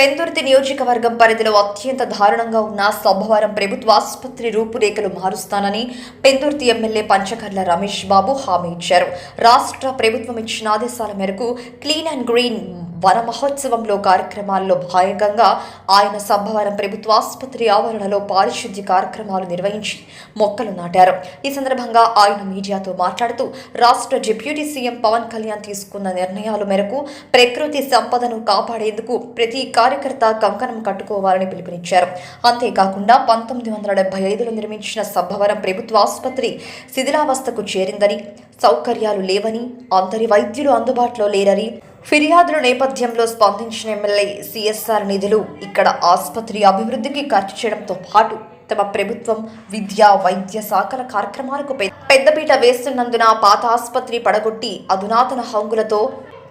పెందుర్తి నియోజకవర్గం పరిధిలో అత్యంత దారుణంగా ఉన్న సభవరం ప్రభుత్వ ఆసుపత్రి రూపురేఖలు మారుస్తానని పెందుర్తి ఎమ్మెల్యే పంచకర్ల రమేష్ బాబు హామీ ఇచ్చారు. రాష్ట్ర ప్రభుత్వం ఇచ్చిన ఆదేశాల మేరకు క్లీన్ అండ్ గ్రీన్ వన మహోత్సవంలో కార్యక్రమాల్లో భాగంగా ఆయన సభవరం ప్రభుత్వ ఆసుపత్రి ఆవరణలో పారిశుద్ధ్య కార్యక్రమాలు నిర్వహించి మొక్కలు నాటారు. ఈ సందర్భంగా ఆయన మీడియాతో మాట్లాడుతూ రాష్ట్ర డిప్యూటీ సీఎం పవన్ కళ్యాణ్ తీసుకున్న నిర్ణయాల మేరకు ప్రకృతి సంపదను కాపాడేందుకు ప్రతి కార్యకర్త కంకణం కట్టుకోవాలని పిలుపునిచ్చారు. అంతేకాకుండా పంతొమ్మిది వందల డెబ్బై ఐదులో నిర్మించిన సభవరం ప్రభుత్వ ఆసుపత్రి శిథిలావస్థకు చేరిందని సౌకర్యాలు లేవని అందరి వైద్యులు అందుబాటులో లేరని ఫిర్యాదుల నేపథ్యంలో స్పందించిన ఎమ్మెల్యే సిఎస్ఆర్ నిధులు ఇక్కడ ఆసుపత్రి అభివృద్ధికి ఖర్చు చేయడంతో పాటు తమ ప్రభుత్వం విద్య వైద్య శాఖల కార్యక్రమాలకు పెద్దపీట వేస్తున్నందున పాత ఆసుపత్రి పడగొట్టి అధునాతన హంగులతో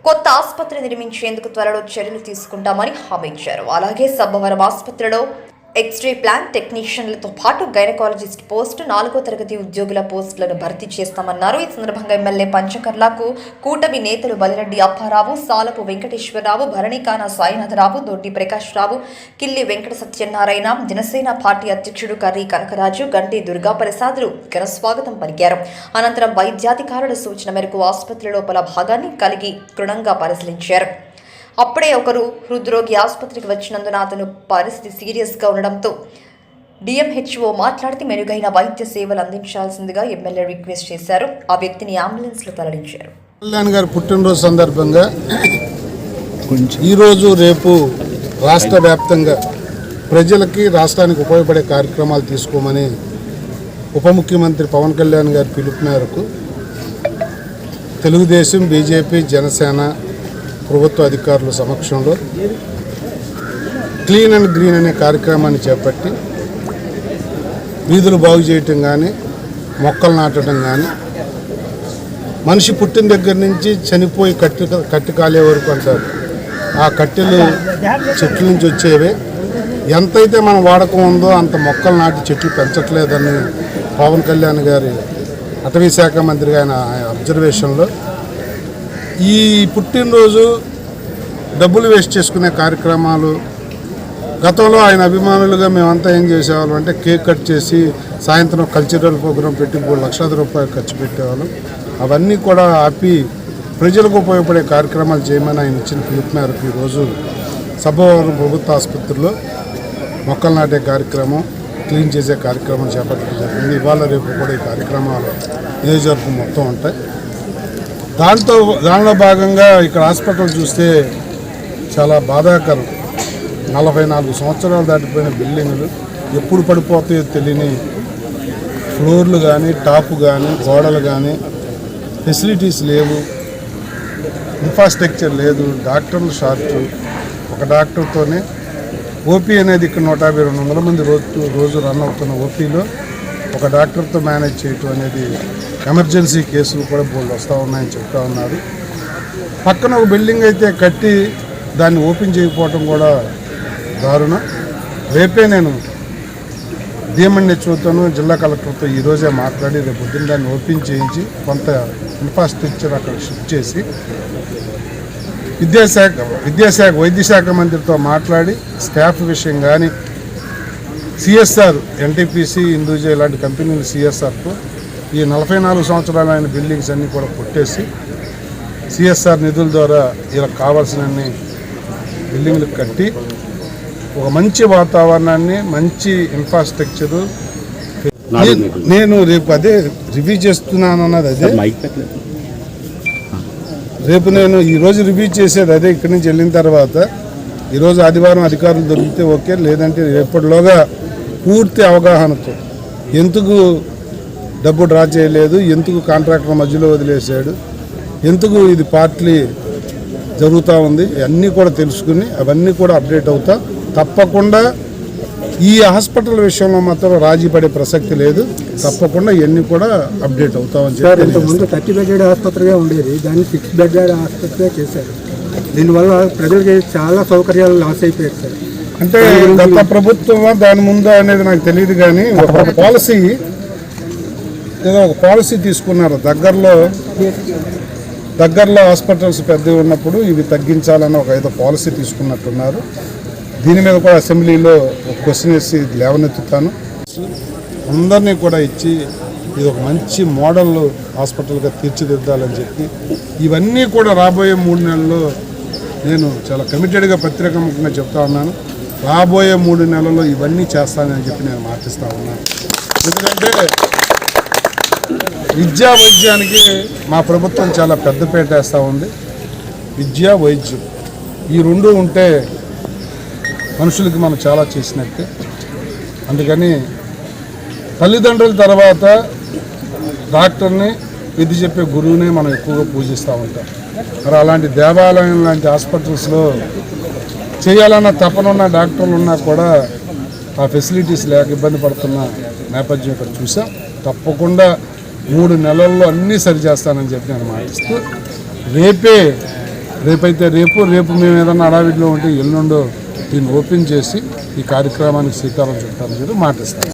కొత్త ఆసుపత్రి నిర్మించేందుకు త్వరలో చర్యలు తీసుకుంటామని హామీ ఇచ్చారు. అలాగే సబ్బవరం ఆసుపత్రిలో ఎక్స్రే ప్లాన్ టెక్నీషియన్లతో పాటు గైనకాలజిస్ట్ పోస్టు నాలుగో తరగతి ఉద్యోగుల పోస్టులను భర్తీ చేస్తామన్నారు. ఈ సందర్భంగా ఎమ్మెల్యే పంచకర్లకు కూటమి నేతలు బలిరెడ్డి అప్పారావు సాలపు వెంకటేశ్వరరావు భరణికాన సాయినాథరావు దొడ్డి ప్రకాష్ రావు కిల్లి వెంకట సత్యనారాయణ జనసేన పార్టీ అధ్యక్షుడు కర్రీ కనకరాజు గంటి దుర్గాప్రసాదులు ఘనస్వాగతం ఘన స్వాగతం పలికారు. అనంతరం వైద్యాధికారుల సూచన మేరకు ఆసుపత్రి లోపల భాగాన్ని కలిగి కృణంగా పరిశీలించారు. అప్పుడే ఒకరు హృద్రోగి ఆసుపత్రికి వచ్చినందున అతను పరిస్థితి సీరియస్గా ఉండడంతో డిఎంహెచ్ఓ మాట్లాడితే మెరుగైన వైద్య సేవలు అందించాల్సిందిగా ఎమ్మెల్యే రిక్వెస్ట్ చేశారు. ఆ వ్యక్తిని అంబులెన్స్లో తరలించారు. కళ్యాణ్ గారి పుట్టినరోజు సందర్భంగా ఈరోజు రేపు రాష్ట్ర వ్యాప్తంగా ప్రజలకి రాష్ట్రానికి ఉపయోగపడే కార్యక్రమాలు తీసుకోమని ఉప ముఖ్యమంత్రి పవన్ కళ్యాణ్ గారి పిలుపు మేరకు తెలుగుదేశం బీజేపీ జనసేన ప్రభుత్వ అధికారుల సమక్షంలో క్లీన్ అండ్ గ్రీన్ అనే కార్యక్రమాన్ని చేపట్టి వీధులు బాగు చేయటం కానీ మొక్కలు నాటడం కానీ మనిషి పుట్టిన దగ్గర నుంచి చనిపోయి కట్టి కట్టి కాలే వరకు అంటారు. ఆ కట్టెలు చెట్ల నుంచి వచ్చేవే. ఎంతైతే మన వాడకం ఉందో అంత మొక్కలు నాటి చెట్లు పెంచట్లేదని పవన్ కళ్యాణ్ గారి అటవీ శాఖ మంత్రి ఆయన అబ్జర్వేషన్లో ఈ పుట్టినరోజు డబ్బులు వేస్ట్ చేసుకునే కార్యక్రమాలు గతంలో ఆయన అభిమానులుగా మేమంతా ఏం చేసేవాళ్ళం అంటే కేక్ కట్ చేసి సాయంత్రం కల్చరల్ ప్రోగ్రాం పెట్టి మూడు లక్షల రూపాయలు ఖర్చు పెట్టేవాళ్ళం. అవన్నీ కూడా ఆపి ప్రజలకు ఉపయోగపడే కార్యక్రమాలు చేయమని ఆయన ఇచ్చిన పిలుపు మేరకు ఈరోజు సభవరం ప్రభుత్వ ఆసుపత్రిలో మొక్కలు నాటే కార్యక్రమం క్లీన్ చేసే కార్యక్రమం చేపట్టడం జరిగింది. ఇవాళ రేపు కూడా ఈ కార్యక్రమాలు నియోజకవర్గం మొత్తం ఉంటాయి. దాంతో దానిలో భాగంగా ఇక్కడ హాస్పిటల్ చూస్తే చాలా బాధాకరం. నలభై నాలుగు సంవత్సరాలు దాటిపోయిన బిల్డింగులు ఎప్పుడు పడిపోతాయో తెలియని ఫ్లోర్లు కానీ టాప్ కానీ గోడలు కానీ ఫెసిలిటీస్ లేవు. ఇన్ఫ్రాస్ట్రక్చర్ లేదు. డాక్టర్లు షార్ట్. ఒక డాక్టర్తోనే ఓపీ అనేది ఇక్కడ నూట యాభై రెండు వందల మంది రోజు రోజు రన్ అవుతున్న ఓపీలో ఒక డాక్టర్తో మేనేజ్ చేయటం అనేది ఎమర్జెన్సీ కేసులు కూడా బోల్డ్ వస్తూ ఉన్నాయని చెప్తా ఉన్నారు. పక్కన ఒక బిల్డింగ్ అయితే కట్టి దాన్ని ఓపెన్ చేయకపోవటం కూడా దారుణం. రేపే నేను డిఎంఎన్హెచ్ఓతోనూ జిల్లా కలెక్టర్తో ఈరోజే మాట్లాడి రేపు పొద్దున్న దాన్ని ఓపెన్ చేయించి కొంత ఇన్ఫ్రాస్ట్రక్చర్ అక్కడ షిఫ్ట్ చేసి విద్యాశాఖ విద్యాశాఖ వైద్యశాఖ మంత్రితో మాట్లాడి స్టాఫ్ విషయం కానీ సిఎస్ఆర్ ఎన్టీపీసీ హిందూజా ఇలాంటి కంపెనీలు సిఎస్ఆర్తో ఈ నలభై నాలుగు సంవత్సరాలైన బిల్డింగ్స్ అన్నీ కూడా కొట్టేసి సిఎస్ఆర్ నిధుల ద్వారా ఇలా కావాల్సినన్ని బిల్డింగ్లు కట్టి ఒక మంచి వాతావరణాన్ని మంచి ఇన్ఫ్రాస్ట్రక్చరు నేను రేపు అదే రివ్యూ చేస్తున్నాను అన్నది అదే. రేపు నేను ఈరోజు రివ్యూ చేసేది అదే ఇక్కడి నుంచి వెళ్ళిన తర్వాత ఈరోజు ఆదివారం అధికారులు దొరికితే ఓకే లేదంటే రేపటిలోగా పూర్తి అవగాహనతో ఎందుకు డబ్బు డ్రా చేయలేదు ఎందుకు కాంట్రాక్టర్ మధ్యలో వదిలేశాడు ఎందుకు ఇది పార్ట్లీ జరుగుతూ ఉంది అన్నీ కూడా తెలుసుకుని అవన్నీ కూడా అప్డేట్ అవుతా తప్పకుండా ఈ హాస్పిటల్ విషయంలో మాత్రం రాజీ పడే ప్రసక్తి లేదు. తప్పకుండా ఇవన్నీ కూడా అప్డేట్ అవుతామని చెప్పి ఇంతకుముందు థర్టీ బెడెడ్ ఆసుపత్రిగా ఉండేది దాన్ని సిక్స్ బెడెడ్ ఆసుపత్రిగా చేశారు. దీనివల్ల ప్రజలకి చాలా సౌకర్యాలు లాస్ అయిపోయారు సార్. అంటే గత ప్రభుత్వమా దాని ముందా అనేది నాకు తెలియదు కానీ ఒక పాలసీ ఏదో ఒక పాలసీ తీసుకున్నారు. దగ్గరలో దగ్గరలో హాస్పిటల్స్ పెద్దవి ఉన్నప్పుడు ఇవి తగ్గించాలని ఒక ఏదో పాలసీ తీసుకున్నట్టున్నారు. దీని మీద కూడా అసెంబ్లీలో ఒక క్వశ్చన్ వేసి లేవనెత్తుతాను. అందరినీ కూడా ఇచ్చి ఇది ఒక మంచి మోడల్ హాస్పిటల్గా తీర్చిదిద్దాలని చెప్పి ఇవన్నీ కూడా రాబోయే మూడు నెలల్లో నేను చాలా కమిటెడ్గా పత్రికముఖంగా చెప్తా ఉన్నాను. రాబోయే మూడు నెలల్లో ఇవన్నీ చేస్తానని చెప్పి నేను మాటిస్తా ఉన్నాను ఎందుకంటే విద్యా వైద్యానికి మా ప్రభుత్వం చాలా పెద్దపేట వేస్తూ ఉంది. విద్య వైద్యం. ఈ రెండు ఉంటే మనుషులకి మనం చాలా చేసినట్టే. అందుకని తల్లిదండ్రుల తర్వాత డాక్టర్ని విద్య చెప్పే గురువునే మనం ఎక్కువగా పూజిస్తూ ఉంటాం. మరి అలాంటి దేవాలయం లాంటి హాస్పిటల్స్లో చేయాలన్న తపనున్న డాక్టర్లు ఉన్నా కూడా ఆ ఫెసిలిటీస్ లేక ఇబ్బంది పడుతున్న నేపథ్యం ఇక్కడ చూసాం. తప్పకుండా మూడు నెలల్లో అన్నీ సరి చేస్తానని చెప్పి నేను మాటిస్తూ రేపే రేపైతే రేపు రేపు మేము ఏదన్నా అడావిడిలో ఉంటే ఎల్లుండో దీన్ని ఓపెన్ చేసి ఈ కార్యక్రమానికి శ్రీకారం చుట్టాలని చెప్పి మాటిస్తాను.